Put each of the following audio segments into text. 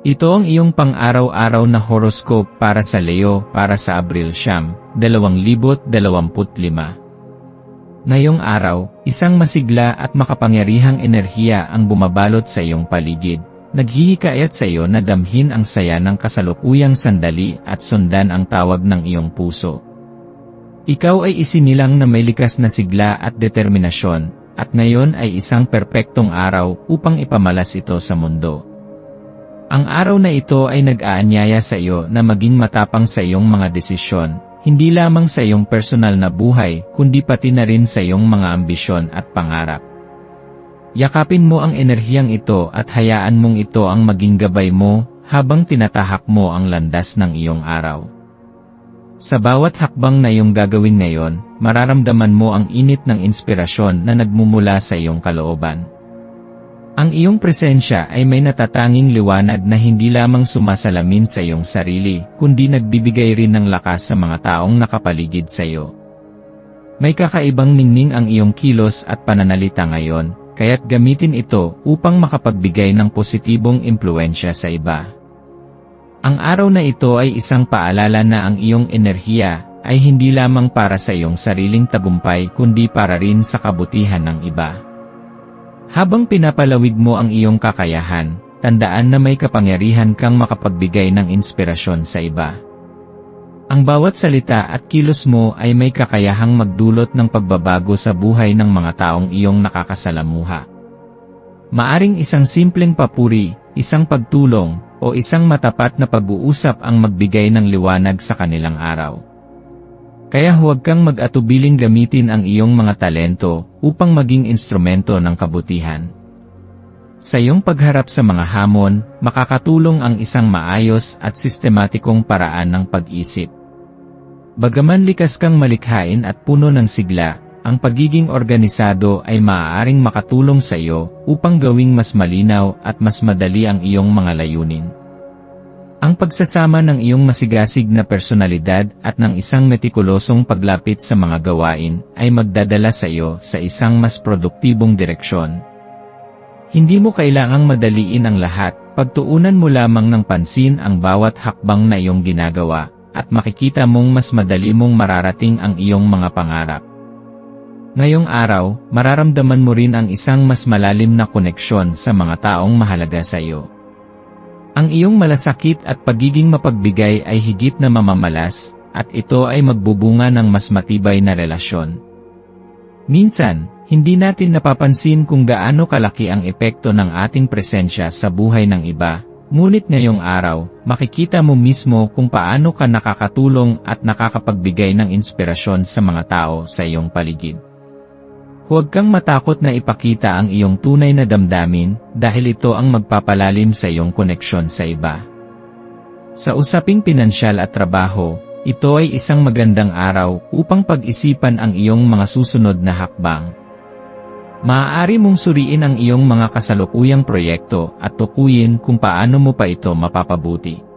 Ito ang iyong pang-araw-araw na horoscope para sa Leo para sa Abril Siyam, 2025. Ngayong araw, isang masigla at makapangyarihang enerhiya ang bumabalot sa iyong paligid. Naghihikayat sa iyo na damhin ang saya ng kasalukuyang sandali at sundan ang tawag ng iyong puso. Ikaw ay isinilang na may likas na sigla at determinasyon, at ngayon ay isang perpektong araw upang ipamalas ito sa mundo. Ang araw na ito ay nag-aanyaya sa iyo na maging matapang sa iyong mga desisyon, hindi lamang sa iyong personal na buhay, kundi pati na rin sa iyong mga ambisyon at pangarap. Yakapin mo ang enerhiyang ito at hayaan mong ito ang maging gabay mo habang tinatahak mo ang landas ng iyong araw. Sa bawat hakbang na iyong gagawin ngayon, mararamdaman mo ang init ng inspirasyon na nagmumula sa iyong kalooban. Ang iyong presensya ay may natatanging liwanag na hindi lamang sumasalamin sa iyong sarili, kundi nagbibigay rin ng lakas sa mga taong nakapaligid sa iyo. May kakaibang ningning ang iyong kilos at pananalita ngayon, kaya't gamitin ito upang makapagbigay ng positibong impluensya sa iba. Ang araw na ito ay isang paalala na ang iyong enerhiya ay hindi lamang para sa iyong sariling tagumpay kundi para rin sa kabutihan ng iba. Habang pinapalawig mo ang iyong kakayahan, tandaan na may kapangyarihan kang makapagbigay ng inspirasyon sa iba. Ang bawat salita at kilos mo ay may kakayahang magdulot ng pagbabago sa buhay ng mga taong iyong nakakasalamuha. Maaring isang simpleng papuri, isang pagtulong, o isang matapat na pag-uusap ang magbigay ng liwanag sa kanilang araw. Kaya huwag kang mag-atubiling gamitin ang iyong mga talento upang maging instrumento ng kabutihan. Sa iyong pagharap sa mga hamon, makakatulong ang isang maayos at sistematikong paraan ng pag-isip. Bagaman likas kang malikhain at puno ng sigla, ang pagiging organisado ay maaaring makatulong sa iyo upang gawing mas malinaw at mas madali ang iyong mga layunin. Ang pagsasama ng iyong masigasig na personalidad at ng isang metikulosong paglapit sa mga gawain ay magdadala sa iyo sa isang mas produktibong direksyon. Hindi mo kailangang madaliin ang lahat, pagtuunan mo lamang ng pansin ang bawat hakbang na iyong ginagawa, at makikita mong mas madali mong mararating ang iyong mga pangarap. Ngayong araw, mararamdaman mo rin ang isang mas malalim na koneksyon sa mga taong mahalaga sa iyo. Ang iyong malasakit at pagiging mapagbigay ay higit na mamamalas, at ito ay magbubunga ng mas matibay na relasyon. Minsan, hindi natin napapansin kung gaano kalaki ang epekto ng ating presensya sa buhay ng iba, ngunit ngayong araw, makikita mo mismo kung paano ka nakakatulong at nakakapagbigay ng inspirasyon sa mga tao sa iyong paligid. Huwag kang matakot na ipakita ang iyong tunay na damdamin dahil ito ang magpapalalim sa iyong koneksyon sa iba. Sa usaping pinansyal at trabaho, ito ay isang magandang araw upang pag-isipan ang iyong mga susunod na hakbang. Maaari mong suriin ang iyong mga kasalukuyang proyekto at tukuyin kung paano mo pa ito mapapabuti.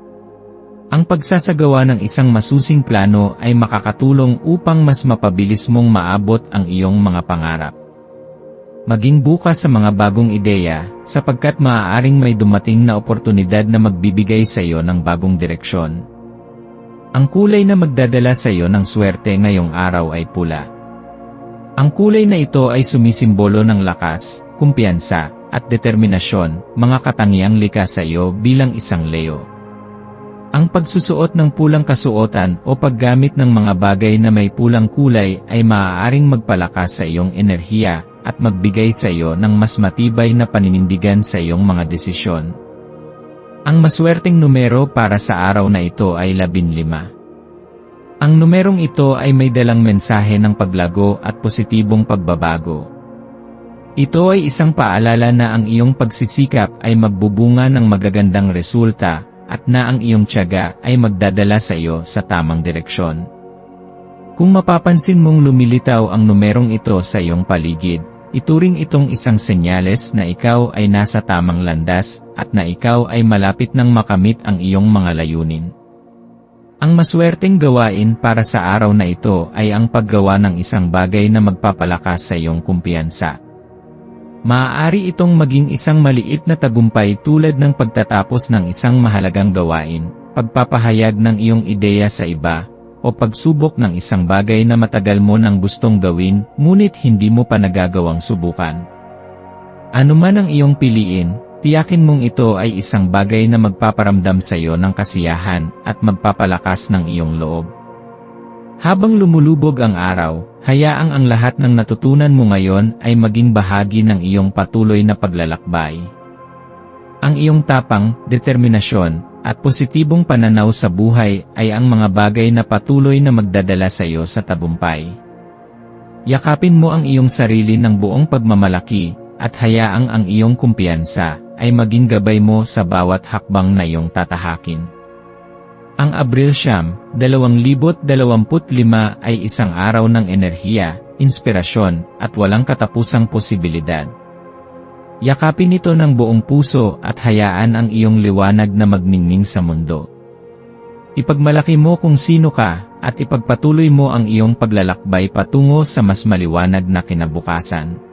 Ang pagsasagawa ng isang masusing plano ay makakatulong upang mas mapabilis mong maabot ang iyong mga pangarap. Maging bukas sa mga bagong ideya, sapagkat maaaring may dumating na oportunidad na magbibigay sa iyo ng bagong direksyon. Ang kulay na magdadala sa iyo ng swerte ngayong araw ay pula. Ang kulay na ito ay sumisimbolo ng lakas, kumpiyansa, at determinasyon, mga katangiang likas sa iyo bilang isang Leo. Ang pagsusuot ng pulang kasuotan o paggamit ng mga bagay na may pulang kulay ay maaaring magpalakas sa iyong enerhiya at magbigay sa iyo ng mas matibay na paninindigan sa iyong mga desisyon. Ang maswerteng numero para sa araw na ito ay 15. Ang numerong ito ay may dalang mensahe ng paglago at positibong pagbabago. Ito ay isang paalala na ang iyong pagsisikap ay magbubunga ng magagandang resulta at na ang iyong tiyaga ay magdadala sa iyo sa tamang direksyon. Kung mapapansin mong lumilitaw ang numerong ito sa iyong paligid, ituring itong isang senyales na ikaw ay nasa tamang landas at na ikaw ay malapit ng makamit ang iyong mga layunin. Ang maswerteng gawain para sa araw na ito ay ang paggawa ng isang bagay na magpapalakas sa iyong kumpiyansa. Maaari itong maging isang maliit na tagumpay tulad ng pagtatapos ng isang mahalagang gawain, pagpapahayag ng iyong ideya sa iba, o pagsubok ng isang bagay na matagal mo nang gustong gawin, ngunit hindi mo pa nagagawang subukan. Ano man ang iyong piliin, tiyakin mong ito ay isang bagay na magpaparamdam sa iyo ng kasiyahan at magpapalakas ng iyong loob. Habang lumulubog ang araw, hayaang ang lahat ng natutunan mo ngayon ay maging bahagi ng iyong patuloy na paglalakbay. Ang iyong tapang, determinasyon, at positibong pananaw sa buhay ay ang mga bagay na patuloy na magdadala sa iyo sa tabumpay. Yakapin mo ang iyong sarili ng buong pagmamalaki, at hayaang ang iyong kumpiyansa ay maging gabay mo sa bawat hakbang na iyong tatahakin. Ang Abril Siyam, 2025 ay isang araw ng enerhiya, inspirasyon, at walang katapusang posibilidad. Yakapin ito ng buong puso at hayaan ang iyong liwanag na magningning sa mundo. Ipagmalaki mo kung sino ka, at ipagpatuloy mo ang iyong paglalakbay patungo sa mas maliwanag na kinabukasan.